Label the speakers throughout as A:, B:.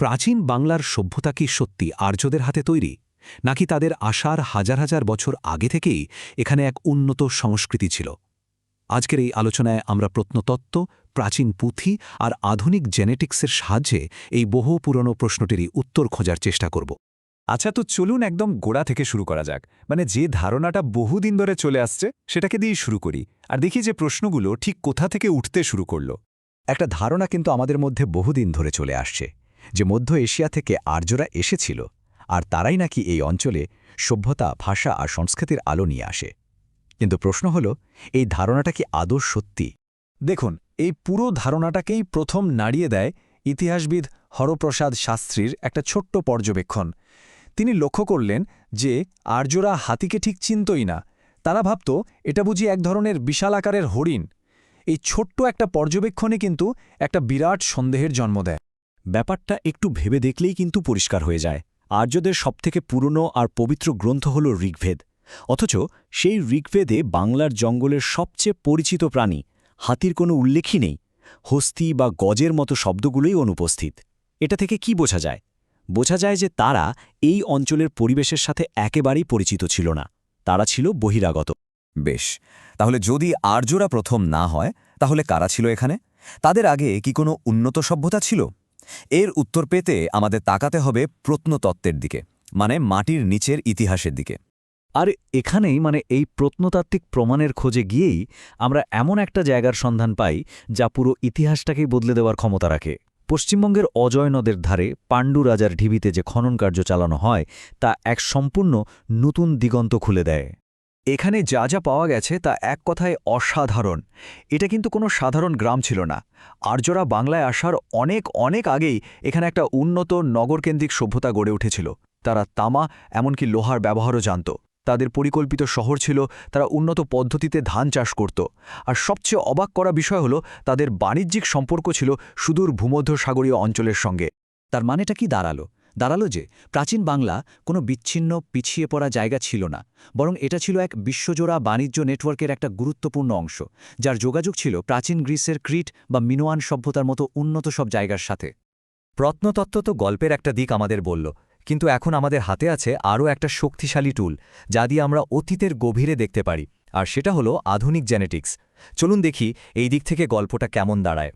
A: প্রাচীন বাংলার সভ্যতা কি সত্যি আর্যদের হাতে তৈরি? নাকি তাদের আসার হাজার হাজার বছর আগে থেকেই এখানে এক উন্নত সংস্কৃতি ছিল? আজকের এই আলোচনায় আমরা প্রত্নতত্ত্ব, প্রাচীন পুঁথি আর আধুনিক জেনেটিক্সের সাহায্যে এই বহু পুরনো প্রশ্নটিরই উত্তর খোঁজার চেষ্টা করব।
B: আচ্ছা তো চলুন একদম গোড়া থেকে শুরু করা যাক। মানে যে ধারণাটা বহুদিন ধরে চলে আসছে, সেটাকে দিয়েই শুরু করি। আর দেখি যে প্রশ্নগুলো ঠিক কোথা থেকে উঠতে শুরু করল।
C: একটা ধারণা কিন্তু আমাদের মধ্যে বহুদিন ধরে চলে আসছে। যে মধ্য এশিয়া থেকে আর্যরা এসেছিল, আর তারাই নাকি এই অঞ্চলে সভ্যতা, ভাষা আর সংস্কৃতির আলো নিয়ে আসে। কিন্তু প্রশ্ন হল, এই ধারণাটা কি আদৌ সত্যি?
B: দেখুন, এই পুরো ধারণাটাকেই প্রথম নাড়িয়ে দেয় ইতিহাসবিদ হরপ্রসাদ শাস্ত্রীর একটা ছোট্ট পর্যবেক্ষণ। তিনি লক্ষ্য করলেন যে আর্যরা হাতিকে ঠিক চিনতই না। তারা ভাবত, এটা বুঝি এক ধরনের বিশাল আকারের হরিণ। এই ছোট্ট একটা পর্যবেক্ষণে কিন্তু একটা বিরাট সন্দেহের জন্ম দেয়।
C: ব্যাপারটা একটু ভেবে দেখলেই কিন্তু পরিষ্কার হয়ে যায়। আর্যদের সবথেকে পুরনো আর পবিত্র গ্রন্থ হল ঋগ্ভেদ অথচ সেই ঋগ্ভেদে বাংলার জঙ্গলের সবচেয়ে পরিচিত প্রাণী, হাতির কোনো উল্লেখই নেই। হস্তি বা গজের মতো শব্দগুলোই অনুপস্থিত। এটা থেকে কি বোঝা যায়? বোঝা যায় যে তারা এই অঞ্চলের পরিবেশের সাথে একেবারেই পরিচিত ছিল না। তারা ছিল বহিরাগত।
D: বেশ, তাহলে যদি আর্যরা প্রথম না হয়, তাহলে কারা ছিল এখানে? তাদের আগে কি কোনো উন্নত সভ্যতা ছিল? এর উত্তর পেতে আমাদের তাকাতে হবে প্রত্নতত্ত্বের দিকে মানে মাটির নিচের ইতিহাসের দিকে।
C: আর এখানেই মানে এই প্রত্নতাত্ত্বিক প্রমাণের খোঁজে গিয়েই আমরা এমন একটা জায়গার সন্ধান পাই যা পুরো ইতিহাসটাকেই বদলে দেওয়ার ক্ষমতা রাখে। পশ্চিমবঙ্গের অজয় নদের ধারে পাণ্ডু রাজার ঢিবিতে যে খনন কার্য চালানো হয়, তা এক সম্পূর্ণ নতুন দিগন্ত খুলে দেয়। এখানে যা যা পাওয়া গেছে তা এক কথায় অসাধারণ। এটা কিন্তু কোনো সাধারণ গ্রাম ছিল না। আর্যরা বাংলায় আসার অনেক অনেক আগেই এখানে একটা উন্নত নগরকেন্দ্রিক সভ্যতা গড়ে উঠেছিল। তারা তামা, এমনকি লোহার ব্যবহারও জানত। তাদের পরিকল্পিত শহর ছিল, তারা উন্নত পদ্ধতিতে ধান চাষ করত। আর সবচেয়ে অবাক করা বিষয় হল, তাদের বাণিজ্যিক সম্পর্ক ছিল সুদূর ভূমধ্যসাগরীয় অঞ্চলের সঙ্গে। তার মানেটা কি দাঁড়াল? দাঁড়াল যে প্রাচীন বাংলা কোনো বিচ্ছিন্ন পিছিয়ে পড়া জায়গা ছিল না, বরং এটা ছিল এক বিশ্বজোড়া বাণিজ্য নেটওয়ার্কের একটা গুরুত্বপূর্ণ অংশ, যার যোগাযোগ ছিল প্রাচীন গ্রিসের ক্রিট বা মিনোয়ান সভ্যতার মতো উন্নত সব জায়গার সাথে।
D: প্রত্নতত্ত্ব তো গল্পের একটা দিক আমাদের বলল, কিন্তু এখন আমাদের হাতে আছে আরও একটা শক্তিশালী টুল, যা দিয়ে আমরা অতীতের গভীরে দেখতে পারি, আর সেটা হলো আধুনিক জেনেটিক্স। চলুন দেখি এই দিক থেকে গল্পটা কেমন দাঁড়ায়।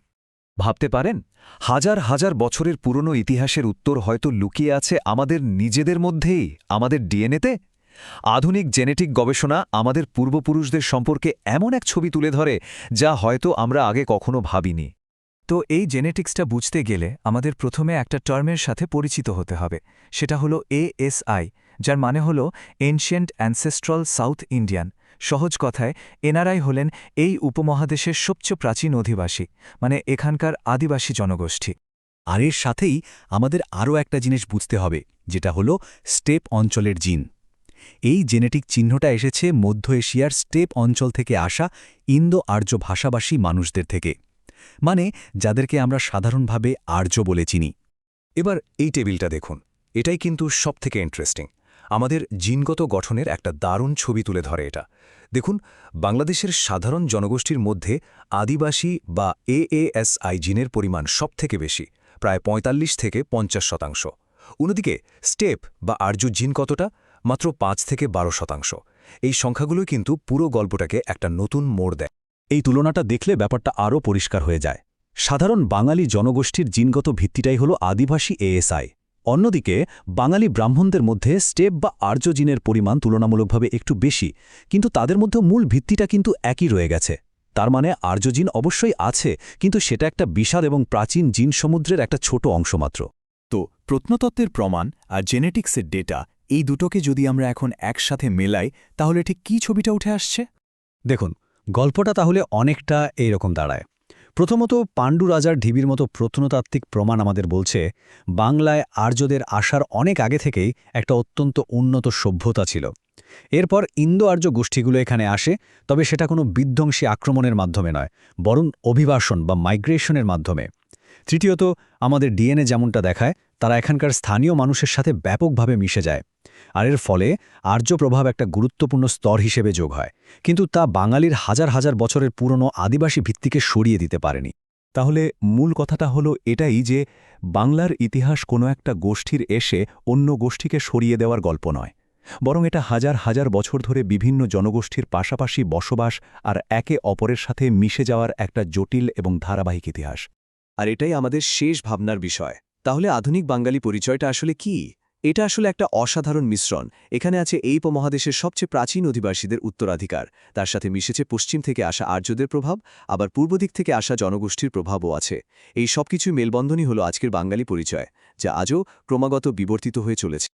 B: ভাবতে পারেন? হাজার হাজার বছরের পুরনো ইতিহাসের উত্তর হয়তো লুকিয়ে আছে আমাদের নিজেদের মধ্যেই, আমাদের ডিএনএতে? আধুনিক জেনেটিক গবেষণা আমাদের পূর্বপুরুষদের সম্পর্কে এমন এক ছবি তুলে ধরে যা হয়তো আমরা আগে কখনো ভাবিনি। তো এই জেনেটিক্সটা বুঝতে গেলে আমাদের প্রথমে একটা টার্মের সাথে পরিচিত হতে হবে। সেটা হলো এএসআই যার মানে হল এনশিয়েন্ট অ্যানসেস্ট্রাল সাউথ ইন্ডিয়ান সহজ কথায়, এনারাই হলেন এই উপমহাদেশের সবচেয়ে প্রাচীন অধিবাসী মানে এখানকার আদিবাসী জনগোষ্ঠী।
C: আর এর সাথেই আমাদের আরও একটা জিনিস বুঝতে হবে, যেটা হলো স্টেপ অঞ্চলের জিন। এই জেনেটিক চিহ্নটা এসেছে মধ্য এশিয়ার স্টেপ অঞ্চল থেকে আসা ইন্দো আর্য ভাষাভাষী মানুষদের থেকে মানে যাদেরকে আমরা সাধারণভাবে আর্য বলে চিনি।
B: এবার এই টেবিলটা দেখুন, এটাই কিন্তু সবথেকে ইন্টারেস্টিং আমাদের জিনগত গঠনের একটা দারুণ ছবি তুলে ধরে এটা। দেখুন, বাংলাদেশের সাধারণ জনগোষ্ঠীর মধ্যে আদিবাসী বা এএএসআই জিনের পরিমাণ সবথেকে বেশি, প্রায় ৪৫ থেকে পঞ্চাশ শতাংশ। অন্যদিকে স্টেপ বা আর্য জিন কতটা? মাত্র পাঁচ থেকে বারো শতাংশ। এই সংখ্যাগুলোই কিন্তু পুরো গল্পটাকে একটা নতুন মোড় দেয়।
C: এই তুলনাটা দেখলে ব্যাপারটা আরও পরিষ্কার হয়ে যায়। সাধারণ বাঙালি জনগোষ্ঠীর জিনগত ভিত্তিটাই হল আদিবাসী এএসআই অন্যদিকে, বাঙালি ব্রাহ্মণদের মধ্যে স্টেপ বা আর্যজিনের পরিমাণ তুলনামূলকভাবে একটু বেশি, কিন্তু তাদের মধ্যে মূল ভিত্তিটা কিন্তু একই রয়ে গেছে। তার মানে আর্যজিন অবশ্যই আছে, কিন্তু সেটা একটা বিশাল এবং প্রাচীন জিন সমুদ্রের একটা ছোট অংশ মাত্র।
B: তো প্রত্নতত্ত্বের প্রমাণ আর জেনেটিক্সের ডেটা এই দুটোকে যদি আমরা এখন একসাথে মেলাই, তাহলে ঠিক কী ছবিটা উঠে আসছে?
C: দেখুন, গল্পটা তাহলে অনেকটা এইরকম দাঁড়ায়। প্রথমত পাণ্ডু রাজার ঢিবির মতো প্রত্নতাত্ত্বিক প্রমাণ আমাদের বলছে, বাংলায় আর্যদের আসার অনেক আগে থেকেই একটা অত্যন্ত উন্নত সভ্যতা ছিল। এরপর ইন্দো আর্য গোষ্ঠীগুলো এখানে আসে, তবে সেটা কোনো বিধ্বংসী আক্রমণের মাধ্যমে নয়, বরং অভিবাসন বা মাইগ্রেশনের মাধ্যমে। তৃতীয়ত, আমাদের ডিএনএ যেমনটা দেখায় তারা এখানকার স্থানীয় মানুষের সাথে ব্যাপকভাবে মিশে যায়। আর এর ফলে আর্য প্রভাব একটা গুরুত্বপূর্ণ স্তর হিসেবে যোগ হয়। কিন্তু তা বাঙালির হাজার হাজার বছরের পুরনো আদিবাসী ভিত্তিকে সরিয়ে দিতে পারেনি।
E: তাহলে মূল কথাটা হলো এটাই যে, বাংলার ইতিহাস কোনো একটা গোষ্ঠীর এসে অন্য গোষ্ঠীকে সরিয়ে দেওয়ার গল্প নয়। বরং এটা হাজার হাজার বছর ধরে বিভিন্ন জনগোষ্ঠীর পাশাপাশি বসবাস আর একে অপরের সাথে মিশে যাওয়ার একটা জটিল এবং ধারাবাহিক ইতিহাস।
A: আর এটাই আমাদের শেষ ভাবনার বিষয়। তাহলে আধুনিক বাঙালি পরিচয়টা আসলে কি? এটা আসলে একটা অসাধারণ মিশ্রণ। এখানে আছে এই উপমহাদেশের সবচেয়ে প্রাচীন অধিবাসীদের উত্তরাধিকার। তার সাথে মিশেছে পশ্চিম থেকে আসা আর্যদের প্রভাব, আবার পূর্ব দিক থেকে আসা জনগোষ্ঠীর প্রভাবও আছে। এই সবকিছুই মেলবন্ধনই হলো আজকের বাঙালি পরিচয়, যা আজও ক্রমাগত বিবর্তিত হয়ে চলেছে।